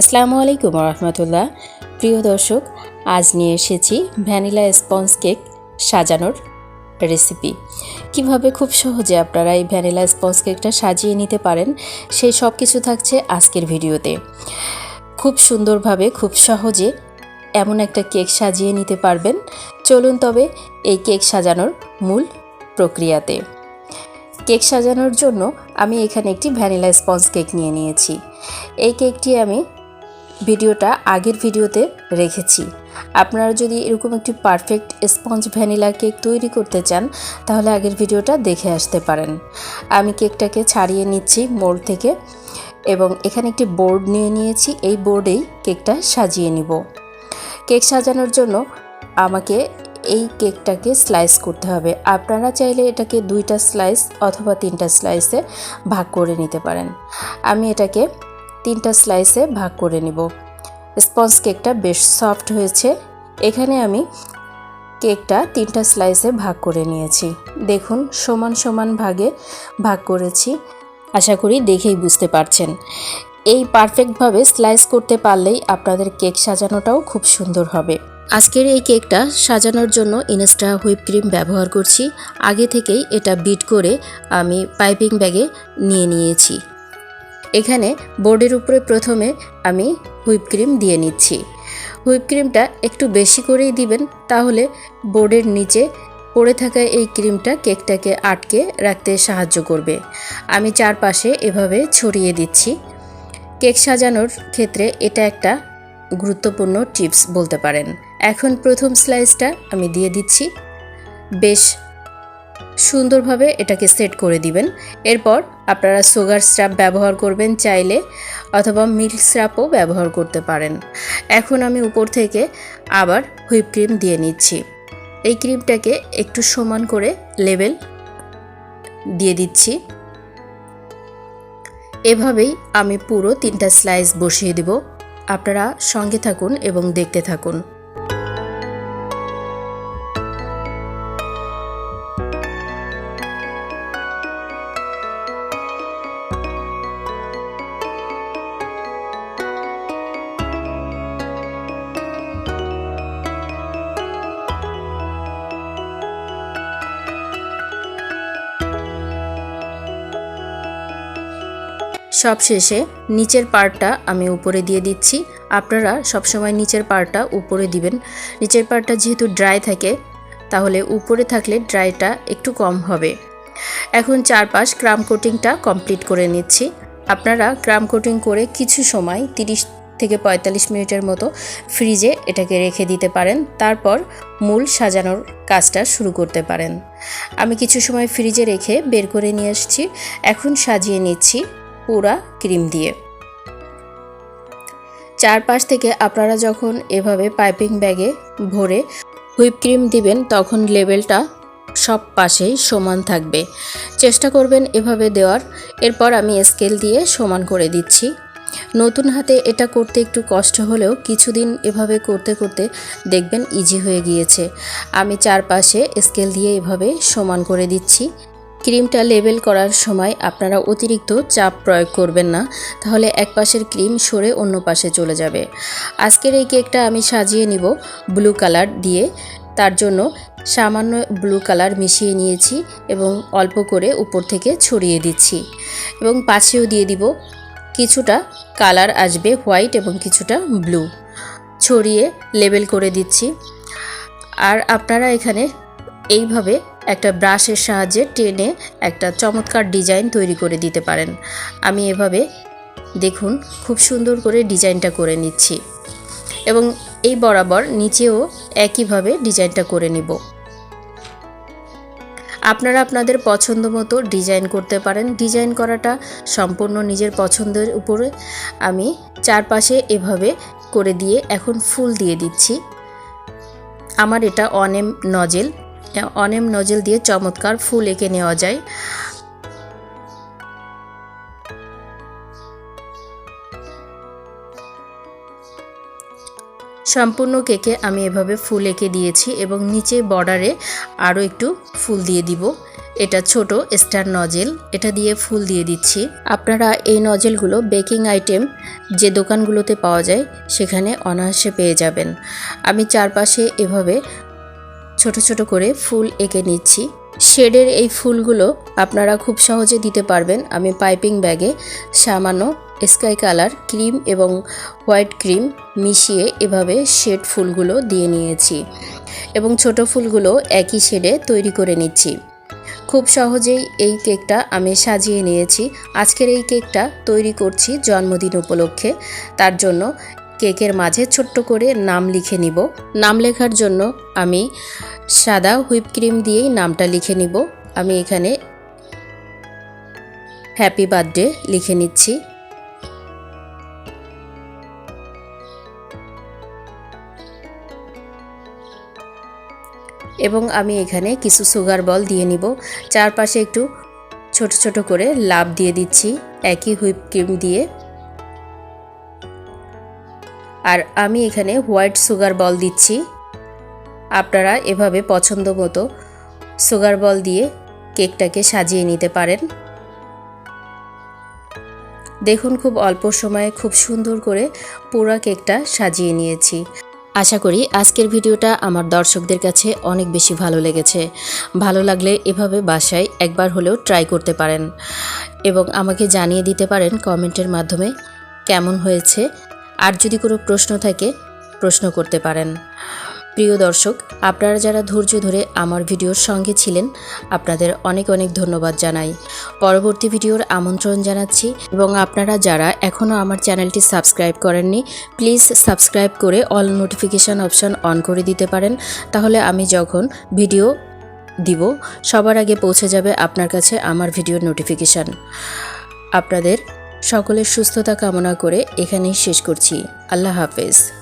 আসসালামু আলাইকুম রহমতুল্লাহ প্রিয় দর্শক, আজ নিয়ে এসেছি ভ্যানিলা স্পঞ্জ কেক সাজানোর রেসিপি কীভাবে খুব সহজে আপনারা এই ভ্যানিলা স্পঞ্জ কেকটা সাজিয়ে নিতে পারেন, সেই সব কিছু থাকছে আজকের ভিডিওতে। খুব সুন্দরভাবে, খুব সহজে এমন একটা কেক সাজিয়ে নিতে পারবেন। চলুন তবে এই কেক সাজানোর মূল প্রক্রিয়াতে। কেক সাজানোর জন্য আমি এখানে একটি ভ্যানিলা স্পঞ্জ কেক নিয়ে নিয়েছি। এই কেকটি আমি ভিডিওটা আগের ভিডিওতে রেখেছি। আপনারা যদি এরকম একটি পারফেক্ট স্পঞ্জ ভ্যানিলা কেক তৈরি করতে চান, তাহলে আগের ভিডিওটা দেখে আসতে পারেন। আমি কেকটাকে ছাড়িয়ে নিচ্ছি মোড় থেকে এবং এখানে একটি বোর্ড নিয়ে নিয়েছি, এই বোর্ডেই কেকটা সাজিয়ে নিব। কেক সাজানোর জন্য আমাকে এই কেকটাকে স্লাইস করতে হবে। আপনারা চাইলে এটাকে দুইটা স্লাইস অথবা তিনটা স্লাইসে ভাগ করে নিতে পারেন। আমি এটাকে তিনটা স্লাইসে ভাগ করে নিব। স্পঞ্জ কেকটা বেশ সফট হয়েছে। এখানে আমি কেকটা তিনটা স্লাইসে ভাগ করে নিয়েছি। দেখুন, সমান সমান ভাগে ভাগ করেছি। আশা করি দেখেই বুঝতে পারছেন। এই পারফেক্টভাবে স্লাইস করতে পারলেই আপনাদের কেক সাজানোটাও খুব সুন্দর হবে। আজকের এই কেকটা সাজানোর জন্য ইনস্টা হুইপ ক্রিম ব্যবহার করছি। আগে থেকেই এটা বিট করে আমি পাইপিং ব্যাগে নিয়ে নিয়েছি। এখানে বোর্ডের উপরে প্রথমে আমি হুইপ ক্রিম দিয়ে নিচ্ছি। হুইপ ক্রিমটা একটু বেশি করেই দিবেন, তাহলে বোর্ডের নিচে পড়ে থাকা এই ক্রিমটা কেকটাকে আটকে রাখতে সাহায্য করবে। আমি চারপাশে এভাবে ছড়িয়ে দিচ্ছি। কেক সাজানোর ক্ষেত্রে এটা একটা গুরুত্বপূর্ণ টিপস বলতে পারেন। এখন প্রথম স্লাইসটা আমি দিয়ে দিচ্ছি। বেশ সুন্দরভাবে এটাকে সেট করে দিবেন। এরপর আপনারা সুগার স্রাপ ব্যবহার করবেন চাইলে, অথবা মিল্ক স্রাপও ব্যবহার করতে পারেন। এখন আমি উপর থেকে আবার হুইপ ক্রিম দিয়ে নিচ্ছি। এই ক্রিমটাকে একটু সমান করে লেবেল দিয়ে দিচ্ছি। এভাবেই আমি পুরো তিনটা স্লাইস বসিয়ে দেব। আপনারা সঙ্গে থাকুন এবং দেখতে থাকুন। সবশেষে নিচের পার্টটা আমি উপরে দিয়ে দিচ্ছি। আপনারা সবসময় নিচের পার্টটা উপরে দিবেন। নিচের পার্টটা যেহেতু ড্রাই থাকে, তাহলে উপরে থাকলে ড্রাইটা একটু কম হবে। এখন চারপাশ ক্রাম কোটিংটা কমপ্লিট করে নিচ্ছি। আপনারা ক্রাম কোটিং করে কিছু সময়, তিরিশ থেকে পঁয়তাল্লিশ মিনিটের মতো ফ্রিজে এটাকে রেখে দিতে পারেন। তারপর মূল সাজানোর কাজটা শুরু করতে পারেন। আমি কিছু সময় ফ্রিজে রেখে বের করে নিয়ে আসছি। এখন সাজিয়ে নিচ্ছি। পুরা ক্রিম দিয়ে। চারপাশ থেকে আপনারা যখন এভাবে পাইপিং ব্যাগে ভরে হুইপ ক্রিম দিবেন, তখন লেভেলটা সব পাশেই সমান থাকবে। চেষ্টা করবেন এভাবে দেওয়ার। এরপর আমি স্কেল দিয়ে সমান করে দিচ্ছি। নতুন হাতে এটা করতে একটু কষ্ট হলেও কিছুদিন এভাবে করতে করতে দেখবেন ইজি হয়ে গিয়েছে। আমি চারপাশে স্কেল দিয়ে এভাবে সমান করে দিচ্ছি। ক্রিমটা লেবেল করার সময় আপনারা অতিরিক্ত চাপ প্রয়োগ করবেন না, তাহলে এক পাশের ক্রিম সরে অন্য পাশে চলে যাবে। আজকের এই কেকটা আমি সাজিয়ে নিব ব্লু কালার দিয়ে। তার জন্য সামান্য ব্লু কালার মিশিয়ে নিয়েছি এবং অল্প করে উপর থেকে ছড়িয়ে দিচ্ছি। এবং পাশেও দিয়ে দিব কিছুটা কালার আসবে হোয়াইট এবং কিছুটা ব্লু। ছড়িয়ে লেবেল করে দিচ্ছি। আর আপনারা এখানে এইভাবে একটা ব্রাশের সাহায্যে টেনে একটা চমৎকার ডিজাইন তৈরি করে দিতে পারেন। আমি এভাবে দেখুন খুব সুন্দর করে ডিজাইনটা করে নিচ্ছি। এবং এই বরাবর নিচেও একইভাবে ডিজাইনটা করে নিব। আপনারা আপনাদের পছন্দ মতো ডিজাইন করতে পারেন। ডিজাইন করাটা সম্পূর্ণ নিজের পছন্দের উপরে আমি চারপাশে এভাবে করে দিয়ে এখন ফুল দিয়ে দিচ্ছি। আমার এটা অনেম নজেল। অনেম নজেল দিয়ে চমৎকার ফুল এঁকে নেওয়া যায়। সম্পূর্ণ কেকে আমি এভাবে ফুল এঁকে দিয়েছি এবং নিচে বর্ডারে আরও একটু ফুল দিয়ে দিব। এটা ছোট স্টার নজেল, এটা দিয়ে ফুল দিয়ে দিচ্ছি। আপনারা এই নজেলগুলো বেকিং আইটেম যে দোকানগুলোতে পাওয়া যায়, সেখানে অনায়াসে পেয়ে যাবেন। আমি চারপাশে এভাবে ছোট ছোট করে ফুল এঁকে নিচ্ছি। শেডের এই ফুলগুলো আপনারা খুব সহজে দিতে পারবেন। আমি পাইপিং ব্যাগে সামান্য স্কাই কালার ক্রিম এবং হোয়াইট ক্রিম মিশিয়ে এভাবে শেড ফুলগুলো দিয়ে নিয়েছি এবং ছোট ফুলগুলো একই শেডে তৈরি করে নিচ্ছি। খুব সহজেই এই কেকটা আমি সাজিয়ে নিয়েছি। আজকের এই কেকটা তৈরি করছি জন্মদিন উপলক্ষে। তার জন্য কেকের মাঝে ছোট্ট করে নাম লিখে নিব। নাম লেখার জন্য আমি সাদা হুইপ ক্রিম দিয়েই নামটা লিখে নিব। আমি এখানে হ্যাপি বার্থডে লিখে নিচ্ছি। এবং আমি এখানে কিছু সুগার বল দিয়ে নিব। চারপাশে একটু ছোট ছোট করে লাভ দিয়ে দিচ্ছি। একই হুইপ ক্রিম দিয়ে। আর আমি এখানে হোয়াইট সুগার বল দিচ্ছি। আপনারা এভাবে পছন্দ মতো সুগার বল দিয়ে কেকটাকে সাজিয়ে নিতে পারেন। দেখুন, খুব অল্প সময়ে খুব সুন্দর করে পুরো কেকটা সাজিয়ে নিয়েছি। আশা করি আজকের ভিডিওটা আমার দর্শকদের কাছে অনেক বেশি ভালো লেগেছে। ভালো লাগলে এভাবে বাসায় একবার হলেও ট্রাই করতে পারেন। এবং আমাকে জানিয়ে দিতে পারেন কমেন্টের মাধ্যমে কেমন হয়েছে। আর যদি কোনো প্রশ্ন থাকে, প্রশ্ন করতে পারেন। প্রিয় দর্শক, আপনারা যারা ধৈর্য ধরে আমার ভিডিওর সঙ্গে ছিলেন, আপনাদের অনেক অনেক ধন্যবাদ জানাই। পরবর্তী ভিডিওর আমন্ত্রণ জানাচ্ছি এবং আপনারা যারা এখনও আমার চ্যানেলটি সাবস্ক্রাইব করেননি, প্লিজ সাবস্ক্রাইব করে অল নোটিফিকেশান অপশন অন করে দিতে পারেন। তাহলে আমি যখন ভিডিও দিব, সবার আগে পৌঁছে যাবে আপনার কাছে আমার ভিডিওর নোটিফিকেশান। আপনাদের সকলের সুস্থতা কামনা করে এখানেই শেষ করছি। আল্লাহ হাফেজ।